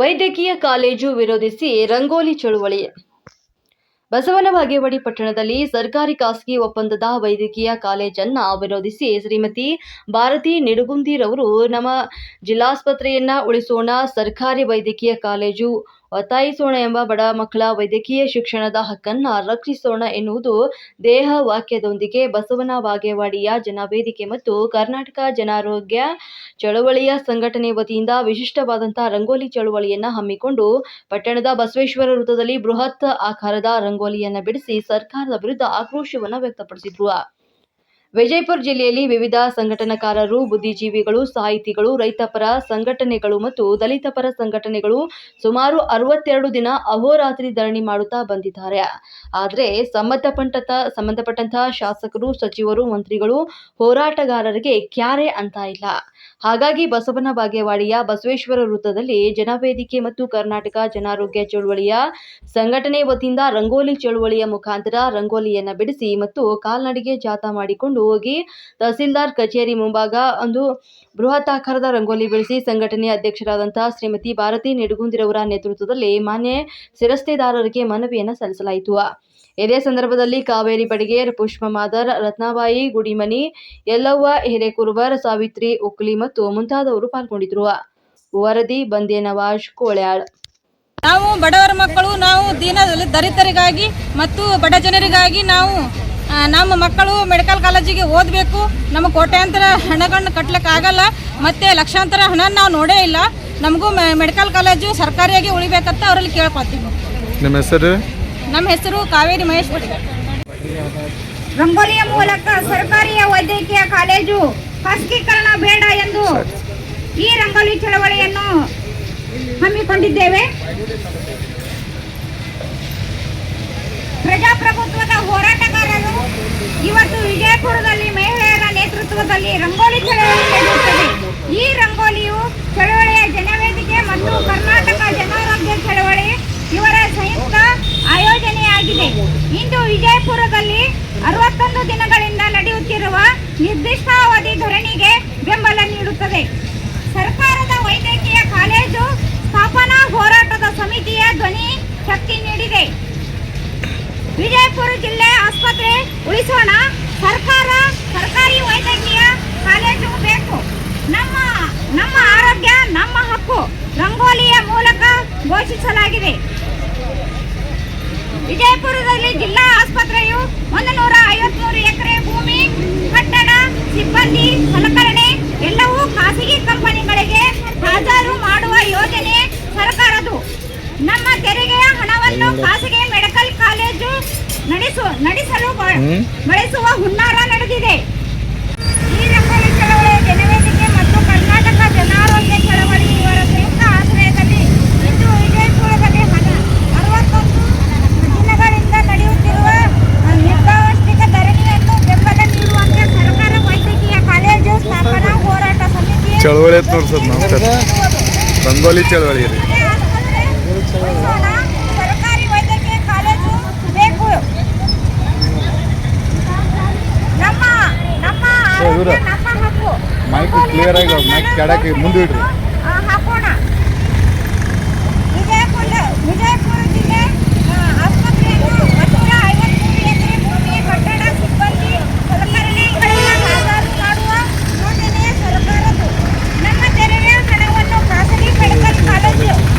ವೈದ್ಯಕೀಯ ಕಾಲೇಜು ವಿರೋಧಿಸಿ ರಂಗೋಲಿ ಚಳುವಳಿ. ಬಸವನ ಬಾಗೇವಾಡಿ ಪಟ್ಟಣದಲ್ಲಿ ಸರ್ಕಾರಿ ಖಾಸಗಿ ಒಪ್ಪಂದದ ವೈದ್ಯಕೀಯ ಕಾಲೇಜನ್ನ ವಿರೋಧಿಸಿ ಶ್ರೀಮತಿ ಭಾರತಿ ನಿಡುಗುಂದಿರವರು, ನಮ್ಮ ಜಿಲ್ಲಾಸ್ಪತ್ರೆಯನ್ನ ಉಳಿಸೋಣ, ಸರ್ಕಾರಿ ವೈದ್ಯಕೀಯ ಕಾಲೇಜು ಒತ್ತಾಯಿಸೋಣ ಎಂಬ ಬಡ ಮಕ್ಕಳ ವೈದ್ಯಕೀಯ ಶಿಕ್ಷಣದ ಹಕ್ಕನ್ನ ರಕ್ಷಿಸೋಣ ಎನ್ನುವುದು ದೇಹ ವಾಕ್ಯದೊಂದಿಗೆ ಬಸವನ ಬಾಗೇವಾಡಿಯ ಜನವೇದಿಕೆ ಮತ್ತು ಕರ್ನಾಟಕ ಜನಾರೋಗ್ಯ ಚಳವಳಿಯ ಸಂಘಟನೆ ವತಿಯಿಂದ ವಿಶಿಷ್ಟವಾದಂತಹ ರಂಗೋಲಿ ಚಳುವಳಿಯನ್ನ ಹಮ್ಮಿಕೊಂಡು ಪಟ್ಟಣದ ಬಸವೇಶ್ವರ ವೃತ್ತದಲ್ಲಿ ಬೃಹತ್ ಆಕಾರದ ರಂಗೋಲಿಯನ್ನ ಬಿಡಿಸಿ ಸರ್ಕಾರದ ವಿರುದ್ಧ ಆಕ್ರೋಶವನ್ನ ವ್ಯಕ್ತಪಡಿಸಿದ್ರು. ವಿಜಯಪುರ ಜಿಲ್ಲೆಯಲ್ಲಿ ವಿವಿಧ ಸಂಘಟನಾಕಾರರು, ಬುದ್ಧಿಜೀವಿಗಳು, ಸಾಹಿತಿಗಳು ರೈತಪರ ಸಂಘಟನೆಗಳು ಮತ್ತು ದಲಿತ ಪರ ಸಂಘಟನೆಗಳು ಸುಮಾರು ಅರವತ್ತೆರಡು ದಿನ ಅಹೋರಾತ್ರಿ ಧರಣಿ ಮಾಡುತ್ತಾ ಬಂದಿದ್ದಾರೆ. ಆದರೆ ಸಂಬಂಧಪಟ್ಟ ಸಂಬಂಧಪಟ್ಟಂತಹ ಶಾಸಕರು, ಸಚಿವರು, ಮಂತ್ರಿಗಳು ಹೋರಾಟಗಾರರಿಗೆ ಕ್ಯಾರೆ ಅಂತ ಇಲ್ಲ. ಹಾಗಾಗಿ ಬಸವನ ಬಾಗೇವಾಡಿಯ ಬಸವೇಶ್ವರ ವೃತ್ತದಲ್ಲಿ ಜನವೇದಿಕೆ ಮತ್ತು ಕರ್ನಾಟಕ ಜನಾರೋಗ್ಯ ಚಳುವಳಿಯ ಸಂಘಟನೆ ವತಿಯಿಂದ ರಂಗೋಲಿ ಚಳುವಳಿಯ ಮುಖಾಂತರ ರಂಗೋಲಿಯನ್ನ ಬಿಡಿಸಿ ಮತ್ತು ಕಾಲ್ನಡಿಗೆ ಜಾಥಾ ಮಾಡಿಕೊಂಡು ಹೋಗಿ ತಹಸೀಲ್ದಾರ್ ಕಚೇರಿ ಮುಂಭಾಗ ಒಂದು ಬೃಹತ್ ಆಕಾರದ ರಂಗೋಲಿ ಬೆಳೆಸಿ ಸಂಘಟನೆಯ ಅಧ್ಯಕ್ಷರಾದಂತಹ ಶ್ರೀಮತಿ ಭಾರತಿ ನಿಡುಗುಂದಿರವರ ನೇತೃತ್ವದಲ್ಲಿ ಮಾನ್ಯ ಶಿರಸ್ತೆದಾರರಿಗೆ ಮನವಿಯನ್ನು ಸಲ್ಲಿಸಲಾಯಿತು. ಇದೇ ಸಂದರ್ಭದಲ್ಲಿ ಕಾವೇರಿ ಬಡಿಗೇರ್ ಪುಷ್ಪ ಮಾದರ್ ರತ್ನಾಬಾಯಿ ಗುಡಿಮನಿ, ಯಲ್ಲವ್ವ ಹಿರೇಕುರುಬರ್, ಸಾವಿತ್ರಿ ಉಕ್ಲಿ ಮತ್ತು ಮುಂತಾದವರು ಪಾಲ್ಗೊಂಡಿದ್ರು ವರದಿ ಬಂದೆ ನವಾಜ್ ಕೋಳ್ಯಾಳ್. ನಾವು ಬಡವರ ಮಕ್ಕಳು, ನಾವು ದೀನ ದಲಿತರಿಗಾಗಿ ಮತ್ತು ಬಡ ಜನರಿಗಾಗಿ ನಾವು ನಮ್ಮ ಮಕ್ಕಳು ಮೆಡಿಕಲ್ ಕಾಲೇಜಿಗೆ ಓದಬೇಕು. ನಮ್ಮ ಕೋಟ್ಯಾಂತರ ಹಣಗಳನ್ನ ಕಟ್ಲಿಕ್ಕೆ ಆಗಲ್ಲ ಮತ್ತೆ ಲಕ್ಷಾಂತರ ಹಣ ನಾವು ನೋಡೇ ಇಲ್ಲ. ನಮಗೂ ಮೆಡಿಕಲ್ ಕಾಲೇಜು ಸರ್ಕಾರಿಯಾಗಿ ಉಳಿಬೇಕಂತ ಅವರಲ್ಲಿ ಕೇಳ್ಕೊತೀವಿ ನಿಮ್ಮ ಹೆಸರು? ನಮ್ಮ ಹೆಸರು ಕಾವೇರಿ ಮಹೇಶ್ ರಂಗೋಲಿಯ ಮೂಲಕ ಸರ್ಕಾರಿ ವೈದ್ಯಕೀಯ ಕಾಲೇಜು ಖಾಸಗೀಕರಣ ಬೇಡ ಎಂದು ಈ ರಂಗೋಲಿ ಚಳವಳಿಯನ್ನು ಹಮ್ಮಿಕೊಂಡಿದ್ದೇವೆ. ಪ್ರಜಾಪ್ರಭುತ್ವದ ಹೋರಾಟಗಾರರು ಇವತ್ತು ವಿಜಯಪುರದಲ್ಲಿ ಮಹಿಳೆಯರ ನೇತೃತ್ವದಲ್ಲಿ ರಂಗೋಲಿ ಚಳವಳಿ ನಡೆಯುತ್ತದೆ. ಈ ರಂಗೋಲಿಯು ಚಳವಳಿಯ ಜನವೇದಿಕೆ ಮತ್ತು ಕರ್ನಾಟಕ ಜನಾರೋಗ್ಯ ಚಳವಳಿ ಇವರ ಸಂಯುಕ್ತ ಆಯೋಜನೆಯಾಗಿದೆ. ಇಂದು ವಿಜಯಪುರದಲ್ಲಿ ಅರವತ್ತೊಂದು ದಿನಗಳಿಂದ ನಡೆಯುತ್ತಿರುವ ನಿರ್ದಿಷ್ಟಾವಧಿ ಧರಣಿಗೆ ಬೆಂಬಲ ನೀಡುತ್ತದೆ. ಸರ್ಕಾರದ ವೈದ್ಯಕೀಯ ಕಾಲೇಜು ಸ್ಥಾಪನಾ ಹೋರಾಟದ ಸಮಿತಿಯ ಧ್ವನಿ ಶಕ್ತಿ ನೀಡಿದೆ. ವಿಜಯಪುರ ಜಿಲ್ಲೆ ಆಸ್ಪತ್ರೆ ಉಳಿಸೋಣ. ಸರ್ಕಾರ, ಸರ್ಕಾರಿ ವೈದ್ಯಕೀಯ ಕಾಲೇಜು ಬೇಕು. ನಮ್ಮ ನಮ್ಮ ಆರೋಗ್ಯ, ನಮ್ಮ ಹಕ್ಕು ರಂಗೋಲಿಯ ಮೂಲಕ ಘೋಷಿಸಲಾಗಿದೆ. ವಿಜಯಪುರದಲ್ಲಿ ಜಿಲ್ಲಾ ಆಸ್ಪತ್ರೆಯು ಒಂದು ನೂರ ಐವತ್ಮೂರು ಎಕರೆ ಭೂಮಿ, ಕಟ್ಟಡ, ಸಿಬ್ಬಂದಿ, ಸಲಕರಣೆ, ಎಲ್ಲವೂ ಖಾಸಗಿ ಕಂಪನಿಗಳಿಗೆ ನಡೆಸಲು. ಬಳಸುವ ಹುನ್ನಾರ ನಡೆದಿದೆ. ಈ ರಂಗೋಲಿ ಚಳವಳಿಯ ಜನವೇದಿಕೆ ಮತ್ತು ಕರ್ನಾಟಕ ಜನಾರೋಗ್ಯ ಚಳವಳಿ ಇವರ ಸಂಯುಕ್ತ ಆಶ್ರಯದಲ್ಲಿ ಇಂದು ವಿಜಯಪುರದಲ್ಲಿ ಅರವತ್ತೊಂದು ದಿನಗಳಿಂದ ನಡೆಯುತ್ತಿರುವ ನಿರ್ದಾವಷ್ಟಿಕ ಧರಣಿಯನ್ನು ಬೆಂಬಲ ನೀಡುವಂತೆ ಸರ್ಕಾರ ವೈದ್ಯಕೀಯ ಕಾಲೇಜು ಸ್ಥಾಪನಾ ಹೋರಾಟ ಸಮಿತಿ ಚಳವಳಿ ರಂಗೋಲಿ ಚಳವಳಿ ರೀ ಆಸ್ಪತ್ರೆ ಉಳಿಸೋಣ, ಸರ್ಕಾರಿ ವೈದ್ಯಕೀಯ ಕಾಲೇಜು ಬೇಕು ನಮ್ಮ ನಮ್ಮ ಆರೋಗ್ಯ ನಮ್ಮ ಹಕ್ಕು ಮೈಕ್ ಕ್ಲಿಯರ್ ಆಗಿ ಮೈಕ್ ಕೆಳಕ್ಕೆ ಮುಂದೆ ಇಡ್ರಿ ಆ, ಹಾಕೋಣ ವಿಜಯಪುರ ವಿಜಯಪುರ ಜಿಲ್ಲೆ ಆ, ಆಸ್ಪತ್ರೆಯನ್ನು ಒಂದೂರ ಐವತ್ಮೂರು ಎಕರೆ ಭೂಮಿ ಕಟ್ಟಡ ಸಿಬ್ಬಂದಿ ಸಲಕರಣೆಗಳನ್ನು ಹಾಜರು ಮಾಡುವ ಯೋಜನೆ ಸರ್ಕಾರದ್ದು ನಮ್ಮ ತೆರಿಗೆ ಹಣವನ್ನು ಖಾಸಗಿ ಮೆಡಿಕಲ್ ಕಾಲೇಜು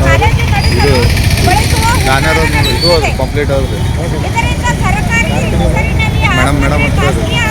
ಕಾಲೇಜು ನಡೆಸಲು ಬಳಸುವ ಬ್ಯಾನರ್ ಹುನ್ನಾರ ಇದು ನಡೆಯುತ್ತಿದೆ. ಕಂಪ್ಲೀಟ್ ಆದ್ರಿ. ಮೇಡಮ್, ಮೇಡಮ್ ಅಂತ